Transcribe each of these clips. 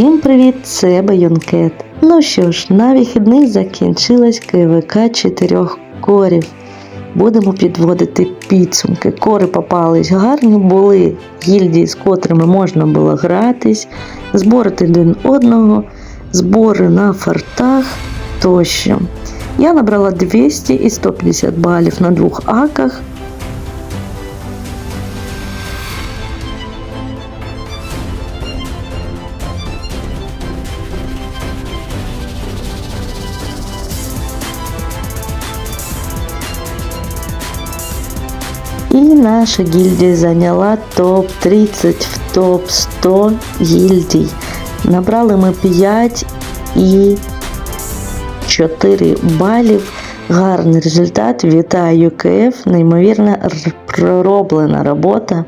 Всім привіт, це Байонкет. Ну що ж, на вихідних закінчилась КВК чотирьох корів. Будемо підводити підсумки. Кори попались гарні, були гільдії, з котрими можна було гратись, зборити один одного, збори на фартах тощо. Я набрала 200 і 150 балів на двох аках. Наша гільдія зайняла топ-30 в топ-100 гільдій. Набрали ми 5 і 4 балів. Гарний результат. Вітаю ЮКФ. Неймовірно пророблена робота.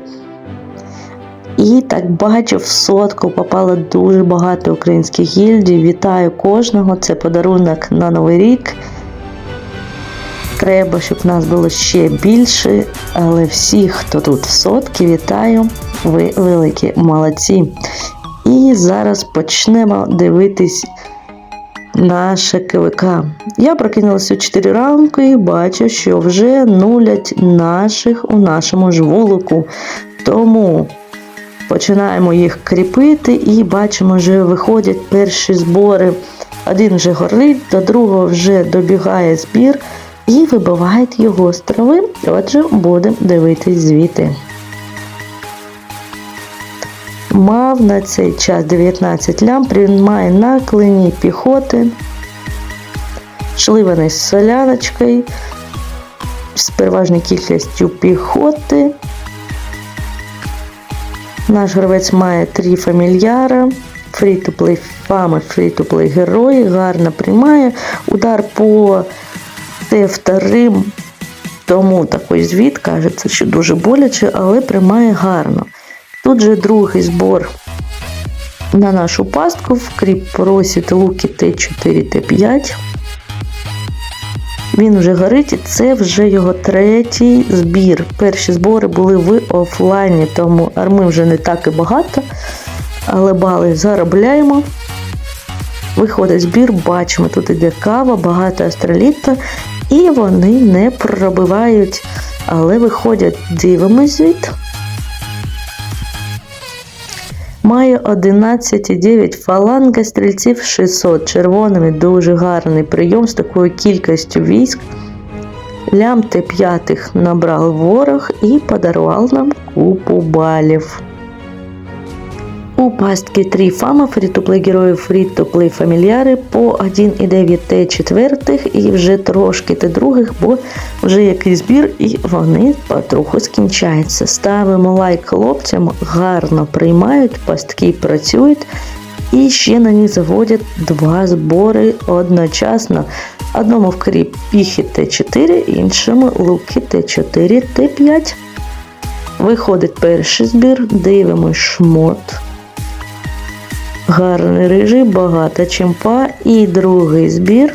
І так бачу, в сотку попало дуже багато українських гільдій. Вітаю кожного. Це подарунок на Новий рік. Треба, щоб нас було ще більше, але всіх, хто тут в сотки, вітаю. Ви великі молодці. І зараз почнемо дивитись наше КВК. Я прокинулася у 4 ранку і бачу, що вже нулять наших у нашому ж вулику. Тому починаємо їх кріпити і бачимо, вже виходять перші збори. Один вже горить, до другого вже добігає збір і вибивають його з трави. Отже, будемо дивитись звіти. Мав на цей час 19 лямп, він має на клині піхоти, шливаний з соляночкою, з переважною кількістю піхоти. Наш гравець має три фамільяра, фрі-то-плей фами, фрі-то-плей герої, гарно приймає. Удар по Т2, тому такий звіт кажеться, що дуже боляче, але приймає гарно. Тут же другий збор на нашу пастку. Вкріп просить луки Т4, Т5. Він вже горить, і це вже його третій збір. Перші збори були в офлайні, тому арми вже не так і багато, але бали заробляємо. Виходить збір, бачимо, тут іде кава, багато астроліта, і вони не пробивають, але виходять, дивимось звіт. Має 11,9 фаланга стрільців 600 червоними. Дуже гарний прийом з такою кількістю військ. Лям Т5 набрав ворог і подарував нам купу балів. У пастки 3 фама, фрі-то-плей героїв, фрі-то-плей фамільяри по 1,9 Т4 і вже трошки Т2, бо вже якийсь збір і вони потроху скінчаються. Ставимо лайк хлопцям, гарно приймають, пастки працюють. І ще на них заводять два збори одночасно. Одному в кріп піхи Т4, іншому луки Т4, Т5. Виходить перший збір, дивимось шмот. Гарний рижий, багата чимпа. І другий збір.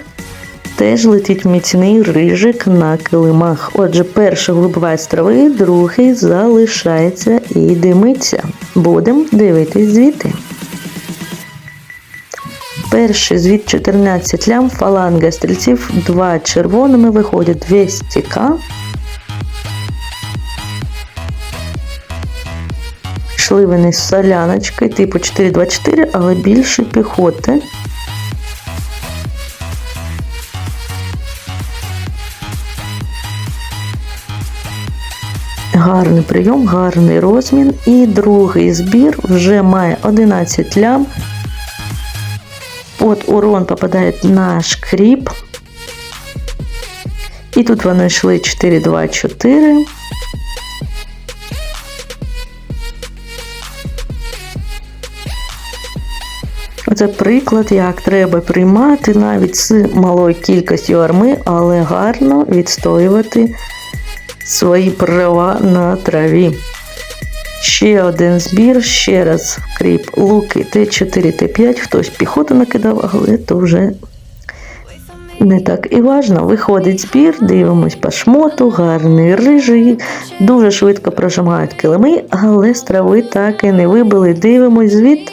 Теж летить міцний рижик на килимах. Отже, перший вибиває з трави, другий залишається і димиться. Будемо дивитись звіти. Перший звіт 14 лям, фаланга стрільців, 2 червоними виходять 200к. Йшли вони з соляночкою, типу 424, але більше піхоти. Гарний прийом, гарний розмін. І другий збір вже має 11 лям. От урон попадає на шкріп. І тут вони йшли 4-2-4. Оце приклад, як треба приймати навіть з малою кількістю арми, але гарно відстоювати свої права на траві. Ще один збір, ще раз кріп луки Т4, Т5, хтось піхоту накидав, але то вже не так і важно. Виходить збір, дивимось по шмоту, гарний рижий, дуже швидко прожимають килими, але з трави так і не вибили. Дивимось звіт.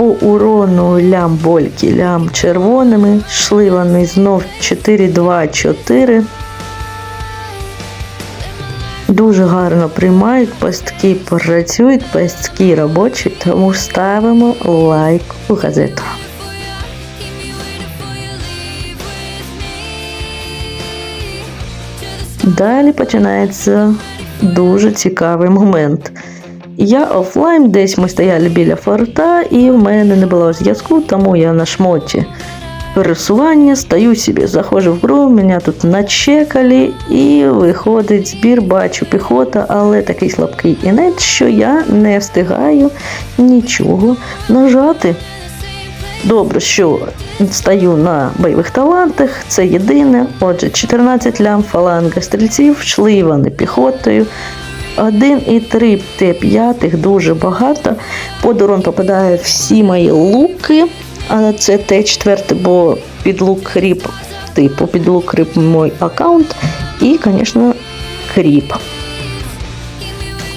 По урону лям больки, лям червоними. Йшли вони знов 4-2-4. Дуже гарно приймають, пастки працюють, пастки робочі, тому ставимо лайк у газету. Далі починається дуже цікавий момент. Я офлайн, десь ми стояли біля форта, і в мене не було зв'язку, тому я на шмоті пересування, стою собі, заходжу в гру, мене тут начекали, і виходить збір, бачу піхота, але такий слабкий інет, що я не встигаю нічого нажати. Добре, що стаю на бойових талантах, це єдине. Отже, 14 лям фаланга стрільців, йшли вони піхотою. 1,3 Т5 дуже багато. Под урон попадає всі мої луки, а це Т4, бо під лук кріп, типу під лук кріп мій аккаунт. І, звісно, кріп.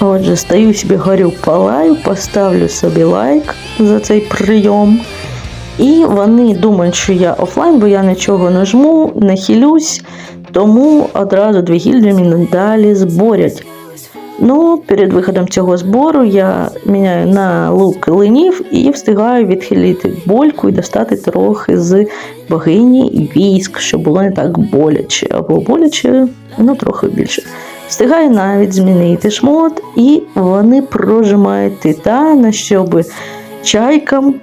Отже, стою собі горю палаю, поставлю собі лайк за цей прийом. І вони думають, що я офлайн, бо я нічого не жму, не хилюсь, тому одразу дві гільдії мене далі зборять. Ну, перед виходом цього збору я міняю на лук линів і встигаю відхилити больку і достати трохи з богині військ, щоб було не так боляче, або боляче, ну трохи більше. Встигаю навіть змінити шмот, і вони прожимають титана, щоб чайкам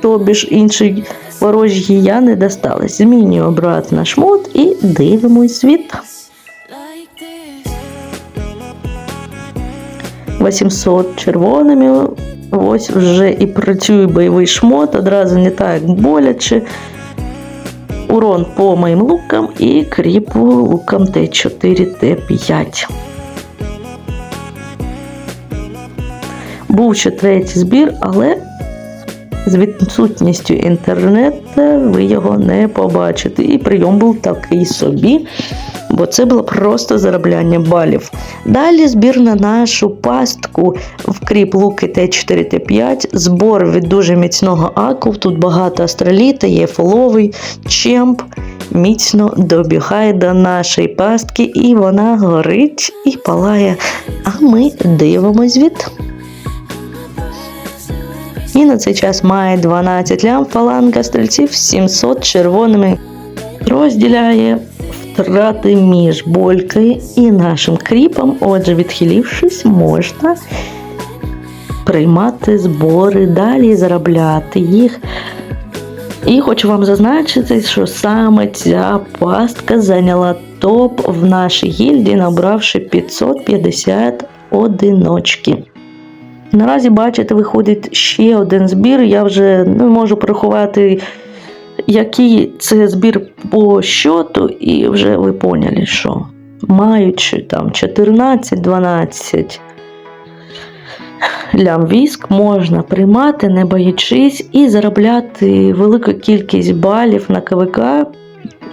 тобі ж іншій ворожій я не досталась. Змінюю обратно шмот і дивимось світ. 800 червоними. Ось вже і працює бойовий шмот, одразу не так боляче. Урон по моїм лукам і кріпу лукам Т4, Т5. Був ще третій збір, але з відсутністю інтернету ви його не побачите. І прийом був такий собі, бо це було просто заробляння балів. Далі збір на нашу пастку в кріп луки Т4, Т5, збор від дуже міцного аку. Тут багато астроліта, є фоловий, чемп. Міцно добігає до нашої пастки, і вона горить і палає. А ми дивимось від. І на цей час має 12 лям фаланга стрільців 700 червоними. Розділяє втрати між болькою і нашим кріпом. Отже, відхилившись, можна приймати збори, далі заробляти їх. І хочу вам зазначити, що саме ця пастка зайняла топ в нашій гільдії, набравши 550 одиночки. Наразі, бачите, виходить ще один збір. Я вже не можу порахувати, який це збір по щоту, і вже ви поняли, що маючи там 14-12 лям військ, можна приймати, не боячись, і заробляти велику кількість балів на КВК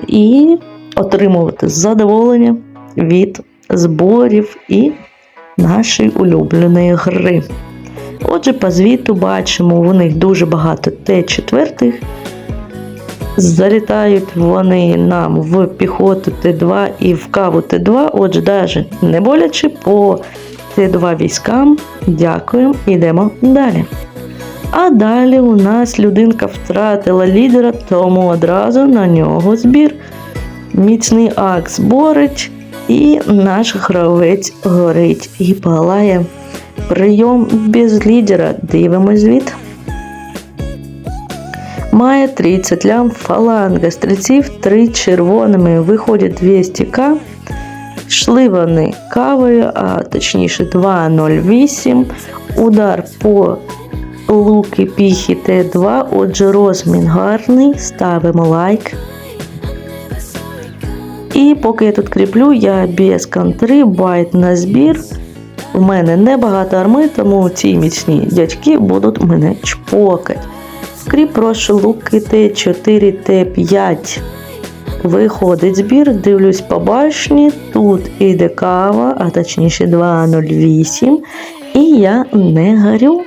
і отримувати задоволення від зборів і нашої улюбленої гри. Отже, по звіту бачимо, у них дуже багато Т4. Залітають вони нам в піхоту Т2 і в каву Т2. Отже, навіть не боляче по Т2 військам. Дякуємо, йдемо далі. А далі у нас людинка втратила лідера, тому одразу на нього збір. Міцний акс борить, і наш гравець горить і палає. Прийом без лідера. Дивимось звіт. Має 30 лям фаланга стрільців, 3 червоними. Виходять 200к. Йшли вони кавою, а точніше 2.08. Удар по луки піхі Т2. Отже, розмін гарний. Ставимо лайк. І поки я тут кріплю, я без контри, байт на збір. У мене небагато арми, тому ці міцні дядьки будуть мене чпокати. Скріп прошу луки Т4, Т5. Виходить збір, дивлюсь по башні. Тут іде кава, а точніше 2.08. І я не горю.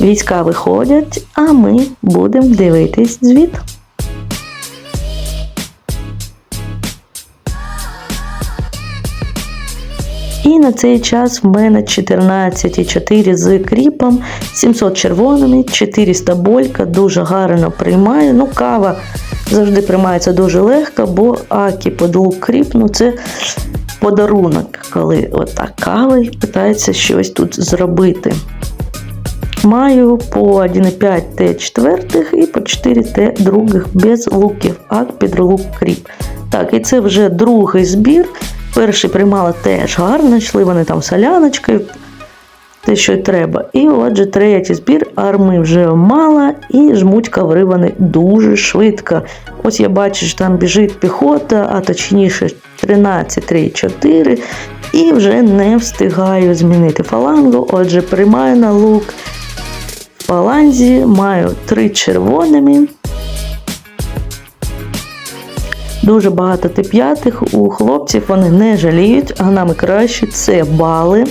Війська виходять, а ми будемо дивитись звіт. І на цей час в мене 14,4 з кріпом, 700 червоними, 400 болька, дуже гарно приймаю. Ну, кава завжди приймається дуже легко, бо акі подолук кріп, ну це подарунок, коли отак кави питається щось тут зробити. Маю по 1,5 Т четвертих і по 4 Т других без луків, ак під лук кріп. Так, і це вже другий збір. Перший приймала теж гарно, йшли вони там соляночкою, те, що й треба. І отже, третій збір арми вже мала і жмуть коври вони дуже швидко. Ось я бачу, що там біжить піхота, а точніше 13, 3, 4. І вже не встигаю змінити фалангу. Отже, приймаю на лук В фаланзі, маю три червоними. Дуже багато Т5 у хлопців вони не жаліють, а нами краще це бали.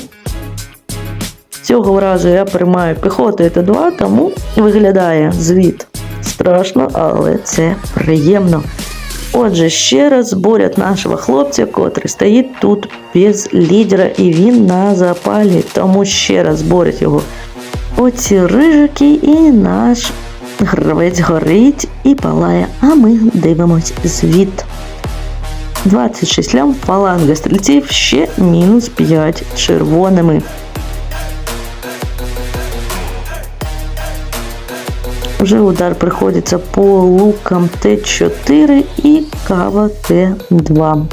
Цього разу я приймаю піхоту Т2, тому виглядає звіт страшно, але це приємно. Отже, ще раз зборять нашого хлопця, котрий стоїть тут без лідера, і він на запалі. Тому ще раз зборять його оці рижики, і наш гравець горить і палає, а ми дивимось звіт. 26 лям фаланга стрільців ще мінус 5 червоними. Вже удар приходиться по лукам Т4 і кава Т2.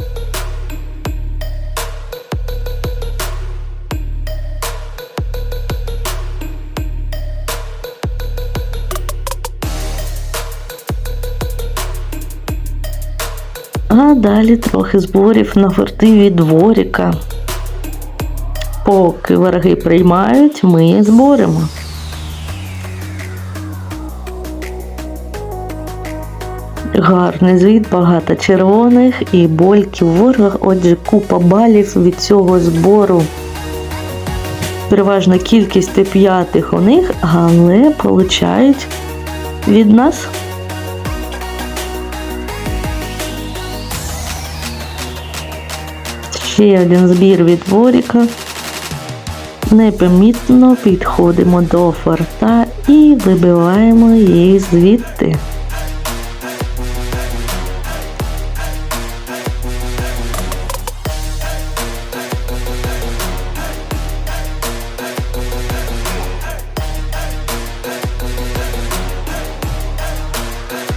А далі трохи зборів на форти від дворіка. Поки вороги приймають, ми зборимо. Гарний звіт, багато червоних і больки в ворогах, отже, купа балів від цього збору. Переважна кількість Т5 у них, але получають від нас. Ще один збір від Воріка. Непомітно підходимо до форта і вибиваємо її звідти.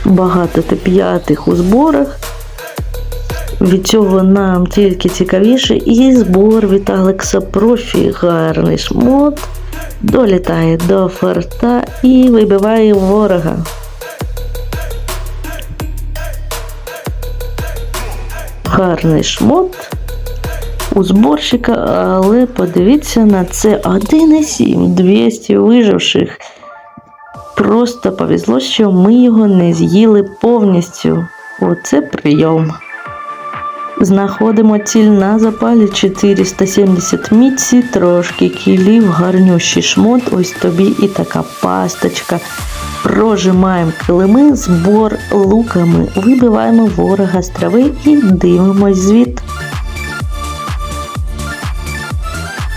Багато Т5 у зборах. Від цього нам тільки цікавіше. І збор від Алекса Профі. Гарний шмот. Долітає до форта і вибиває ворога. Гарний шмот у зборщика, але подивіться на це 1,7 200 виживших. Просто повезло, що ми його не з'їли повністю. Оце прийом. Знаходимо ціль на запалі 470 міці, трошки кілів, гарнющий шмот, ось тобі і така пасточка. Прожимаємо килими, збор луками, вибиваємо ворога з трави і дивимось звіт.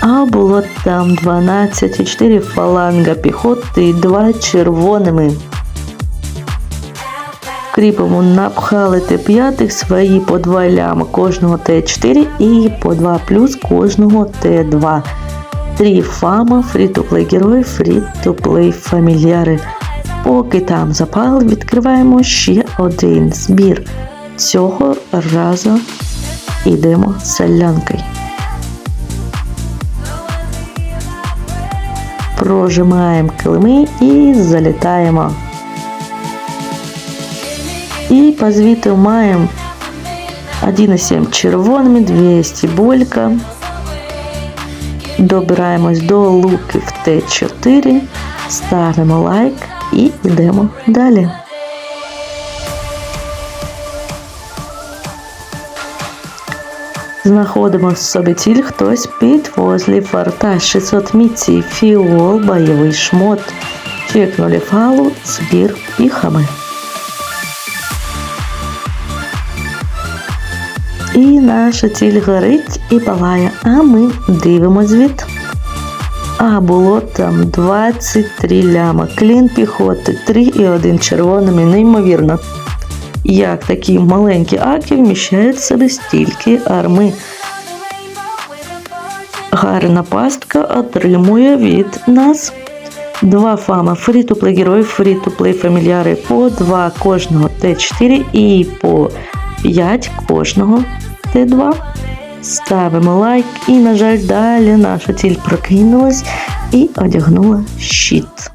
А було там 12,4 фаланга піхоти і 2 червоними. Кріпимо напхали Т5 свої по 2 ляма кожного Т4 і по 2 плюс кожного Т2. Три фама, фрі-то-плей герої, фрі-то-плей фамільяри. Поки там запал, відкриваємо ще один збір. Цього разу йдемо з селянкою. Прожимаємо килими і залітаємо. І по звіту маємо 1,7 червоними, 200 болька. Добираємось до луків Т4, ставимо лайк і йдемо далі. Знаходимо собі ціль хтось під возле форта 600 міцій, фіол, бойовий шмот. Чекнули фалу, збір піхами. І наша ціль горить і палає, а ми дивимось звіт. А було там 23 ляма, клін піхоти, 3 і 1 червоними, неймовірно. Як такі маленькі аки вміщають в себе стільки арми. Гарна пастка отримує від нас два фама фрі-то-плей героїв, фрі-то-плей фамільяри по 2 кожного Т4 і по 5 кожного Т2. Ставимо лайк і, на жаль, далі наша ціль прокинулась і одягнула щит.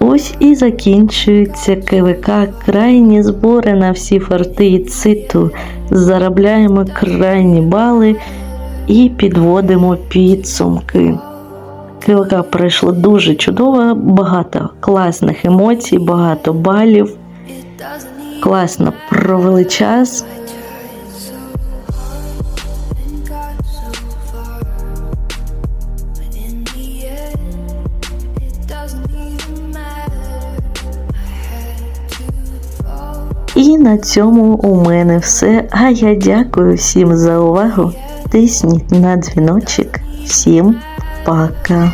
Ось і закінчується КВК. Крайні збори на всі форти і циту. Заробляємо крайні бали і підводимо підсумки. КВК пройшло дуже чудово, багато класних емоцій, багато балів. Класно провели час. І на цьому у мене все. А я дякую всім за увагу. Тисніть на дзвіночок. Всім пока.